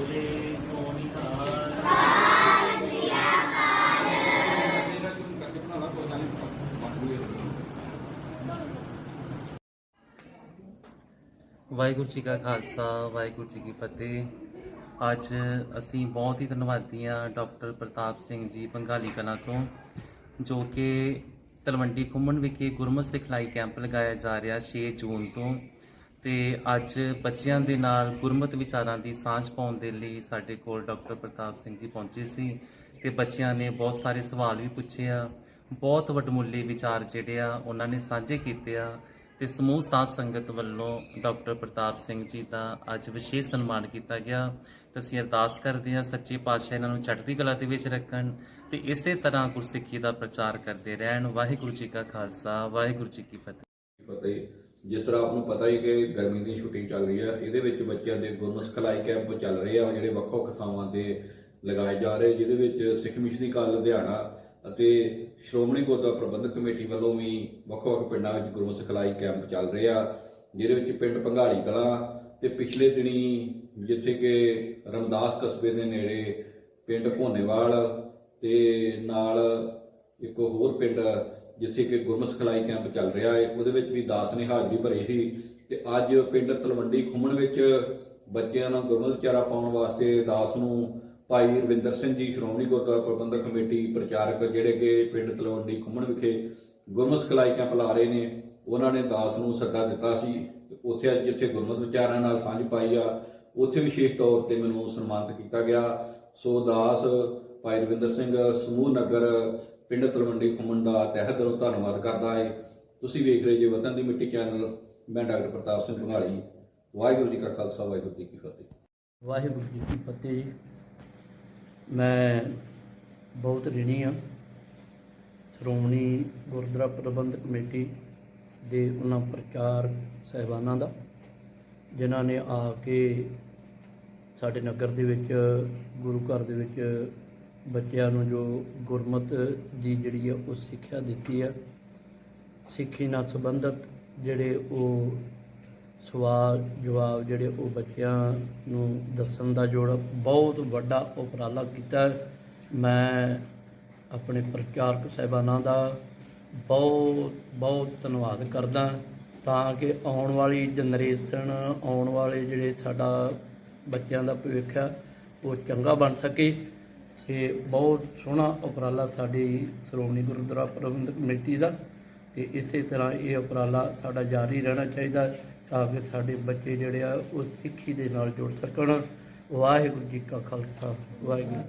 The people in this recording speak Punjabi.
ਅਕਾਲ ਵਾਹਿਗੁਰੂ ਜੀ ਕਾ ਖਾਲਸਾ, ਵਾਹਿਗੁਰੂ ਜੀ ਕੀ ਫਤਿਹ। ਅੱਜ ਅਸੀਂ ਬਹੁਤ ਹੀ ਧੰਨਵਾਦੀ ਹਾਂ ਡਾਕਟਰ ਪ੍ਰਤਾਪ ਸਿੰਘ ਜੀ ਬੰਗਾਲੀ ਕਲਾ ਤੋਂ, ਜੋ ਕਿ ਤਲਵੰਡੀ ਖੁੰਮਣ ਵਿਖੇ ਗੁਰਮਤਿ ਸਿਖਲਾਈ ਕੈਂਪ ਲਗਾਇਆ ਜਾ ਰਿਹਾ 6 ਜੂਨ ਤੋਂ। ਤੇ ਅੱਜ ਬੱਚਿਆਂ ਦੇ ਨਾਲ ਗੁਰਮਤ ਵਿਚਾਰਾਂ ਦੀ ਸਾਂਝ ਪਾਉਣ ਦੇ ਲਈ ਸਾਡੇ ਕੋਲ ਡਾਕਟਰ ਪ੍ਰਤਾਪ ਸਿੰਘ ਜੀ ਪਹੁੰਚੇ ਸੀ ਤੇ ਬੱਚਿਆਂ ਨੇ ਬਹੁਤ ਸਾਰੇ ਸਵਾਲ ਵੀ ਪੁੱਛੇ ਆ। ਬਹੁਤ ਵੱਡਮੁੱਲੇ ਵਿਚਾਰ ਜਿਹੜੇ ਆ, ਉਹਨਾਂ ਨੇ ਸਾਂਝੇ ਕੀਤੇ ਆ ਤੇ ਸਮੂਹ ਸਾਧ ਸੰਗਤ ਵੱਲੋਂ ਡਾਕਟਰ ਪ੍ਰਤਾਪ ਸਿੰਘ ਜੀ ਦਾ ਅੱਜ ਵਿਸ਼ੇਸ਼ ਸਨਮਾਨ ਕੀਤਾ ਗਿਆ। ਤੇ ਅਸੀਂ ਅਰਦਾਸ ਕਰਦੇ ਹਾਂ ਸੱਚੇ ਪਾਤਸ਼ਾਹ ਇਹਨਾਂ ਨੂੰ ਚੜ੍ਹਦੀ ਕਲਾ ਦੇ ਵਿੱਚ ਰੱਖਣ ਤੇ ਇਸੇ ਤਰ੍ਹਾਂ ਗੁਰਸਿੱਖੀ ਦਾ ਪ੍ਰਚਾਰ ਕਰਦੇ ਰਹਿਣ। ਵਾਹਿਗੁਰੂ ਜੀ ਕਾ ਖਾਲਸਾ, ਵਾਹਿਗੁਰੂ ਜੀ ਕੀ ਫਤਿਹ। ਜਿਸ ਤਰ੍ਹਾਂ ਆਪ ਨੂੰ ਪਤਾ ਹੀ ਕਿ ਗਰਮੀ ਦੀ ਛੁੱਟੀ ਚੱਲ ਰਹੀ ਹੈ ਇਹਦੇ ਵਿੱਚ ਬੱਚਿਆਂ ਦੇ ਗੁਰਮਤਿ ਸਿਖਲਾਈ ਕੈਂਪ ਚੱਲ ਰਹੇ ਆ, ਜਿਹੜੇ ਵੱਖੋ ਵੱਖ ਥਾਵਾਂ ਤੇ ਲਗਾਏ ਜਾ ਰਹੇ, ਜਿਹਦੇ ਵਿੱਚ ਸਿੱਖ ਮਿਸ਼ਨਰੀ ਕਾਲ ਲੁਧਿਆਣਾ ਅਤੇ ਸ਼੍ਰੋਮਣੀ ਗੁਰਦੁਆਰਾ ਪ੍ਰਬੰਧਕ ਕਮੇਟੀ ਵੱਲੋਂ ਵੀ ਵੱਖੋ ਵੱਖ ਪਿੰਡਾਂ ਵਿੱਚ ਗੁਰਮਤਿ ਸਿਖਲਾਈ ਕੈਂਪ ਚੱਲ ਰਹੇ ਆ, ਜਿਹਦੇ ਵਿੱਚ ਪਿੰਡ ਭੰਗਾਲੀ ਕਲਾਂ ਤੇ ਪਿਛਲੇ ਦਿਨੀ ਜਿੱਥੇ ਕਿ ਰਮਦਾਸ ਕਸਬੇ ਦੇ ਨੇੜੇ ਪਿੰਡ ਭੋਨੇਵਾਲ ਤੇ ਨਾਲ ਇੱਕ ਹੋਰ ਪਿੰਡ ਜਿੱਥੇ ਕਿ ਗੁਰਮਤਿ ਸਿਖਲਾਈ ਕੈਂਪ ਚੱਲ ਰਿਹਾ ਹੈ, ਉਹਦੇ ਵਿੱਚ ਵੀ ਦਾਸ ਨੇ ਹਾਜ਼ਰੀ ਭਰੀ ਸੀ ਤੇ ਅੱਜ ਪਿੰਡ ਤਲਵੰਡੀ ਖੁੰਮਣ ਵਿੱਚ ਬੱਚਿਆਂ ਨੂੰ ਗੁਰਮਤਿ ਵਿਚਾਰਾ ਪਾਉਣ ਵਾਸਤੇ ਦਾਸ ਨੂੰ ਭਾਈ ਰਵਿੰਦਰ ਸਿੰਘ ਜੀ, ਸ਼੍ਰੋਮਣੀ ਗੁਰਦੁਆਰਾ ਪ੍ਰਬੰਧਕ ਕਮੇਟੀ ਪ੍ਰਚਾਰਕ ਜਿਹੜੇ ਕਿ ਪਿੰਡ ਤਲਵੰਡੀ ਖੁੰਮਣ ਵਿਖੇ ਗੁਰਮਤਿ ਸਿਖਲਾਈ ਕੈਂਪ ਲਾ ਰਹੇ ਨੇ, ਉਹਨਾਂ ਨੇ ਦਾਸ ਨੂੰ ਸੱਦਾ ਦਿੱਤਾ ਸੀ। ਉੱਥੇ ਅੱਜ ਜਿੱਥੇ ਗੁਰਮਤਿ ਵਿਚਾਰਾਂ ਨਾਲ ਸਾਂਝ ਪਾਈ ਆ, ਉੱਥੇ ਵਿਸ਼ੇਸ਼ ਤੌਰ ਤੇ ਮੈਨੂੰ ਸਨਮਾਨਿਤ ਕੀਤਾ ਗਿਆ। ਸੋ ਦਾਸ ਭਾਈ ਰਵਿੰਦਰ ਸਿੰਘ ਸਮੂਹ ਨਗਰ ਪਿੰਡ ਤਲਵੰਡੀ ਖੁੰਮਣ ਦਾ ਤਹਿ ਦਿਲੋਂ ਧੰਨਵਾਦ ਕਰਦਾ ਹੈ। ਤੁਸੀਂ ਵੇਖ ਰਹੇ ਜੇ ਵਤਨ ਦੀ ਮਿੱਟੀ ਚੈਨਲ, ਮੈਂ ਡਾਕਟਰ ਪ੍ਰਤਾਪ ਸਿੰਘ ਭੰਗਾਲੀ। ਵਾਹਿਗੁਰੂ ਜੀ ਕਾ ਖਾਲਸਾ, ਵਾਹਿਗੁਰੂ ਜੀ ਕੀ ਫਤਿਹ। ਵਾਹਿਗੁਰੂ ਜੀ ਕੀ ਫਤਿਹ ਜੀ। ਮੈਂ ਬਹੁਤ ਰਿਣੀ ਹਾਂ। ਸ਼੍ਰੋਮਣੀ ਗੁਰਦੁਆਰਾ ਪ੍ਰਬੰਧਕ ਕਮੇਟੀ ਦੇ ਉਹਨਾਂ ਪ੍ਰਚਾਰ ਸਹਿਬਾਨਾਂ ਦਾ, ਜਿਨ੍ਹਾਂ ਨੇ ਆ ਕੇ ਸਾਡੇ ਨਗਰ ਦੇ ਵਿੱਚ, ਗੁਰੂ ਘਰ ਦੇ ਵਿੱਚ ਬੱਚਿਆਂ ਨੂੰ ਜੋ ਗੁਰਮਤ ਦੀ ਜਿਹੜੀ ਹੈ ਉਹ ਸਿੱਖਿਆ ਦਿੱਤੀ ਹੈ ਸਿੱਖੀ ਨਾਲ ਸੰਬੰਧਿਤ ਜਿਹੜੇ ਉਹ ਸਵਾਲ, ਜਵਾਬ ਜਿਹੜੇ ਉਹ ਬੱਚਿਆਂ ਨੂੰ ਦੱਸਣ ਦਾ ਜੋੜ ਬਹੁਤ ਵੱਡਾ ਉਪਰਾਲਾ ਕੀਤਾ। ਮੈਂ ਆਪਣੇ ਪ੍ਰਚਾਰਕ ਸਾਹਿਬਾਨਾਂ ਦਾ ਬਹੁਤ ਬਹੁਤ ਧੰਨਵਾਦ ਕਰਦਾ ਤਾਂ ਕਿ ਆਉਣ ਵਾਲੀ ਜਨਰੇਸ਼ਨ, ਆਉਣ ਵਾਲੇ ਜਿਹੜੇ ਸਾਡਾ ਬੱਚਿਆਂ ਦਾ ਭਵਿੱਖ ਹੈ ਉਹ ਚੰਗਾ ਬਣ ਸਕੇ। ਇਹ ਬਹੁਤ ਸੋਹਣਾ ਉਪਰਾਲਾ ਸਾਡੀ ਸ਼੍ਰੋਮਣੀ ਗੁਰਦੁਆਰਾ ਪ੍ਰਬੰਧਕ ਕਮੇਟੀ ਦਾ ਤੇ ਇਸੇ ਤਰ੍ਹਾਂ ਇਹ ਉਪਰਾਲਾ ਸਾਡਾ ਜਾਰੀ ਰਹਿਣਾ ਚਾਹੀਦਾ ਤਾਂ ਕਿ ਸਾਡੇ ਬੱਚੇ ਜਿਹੜੇ ਆ ਉਹ ਸਿੱਖੀ ਦੇ ਨਾਲ ਜੁੜ ਸਕਣ। ਵਾਹਿਗੁਰੂ ਜੀ ਕਾ ਖਾਲਸਾ, ਵਾਹਿਗੁਰੂ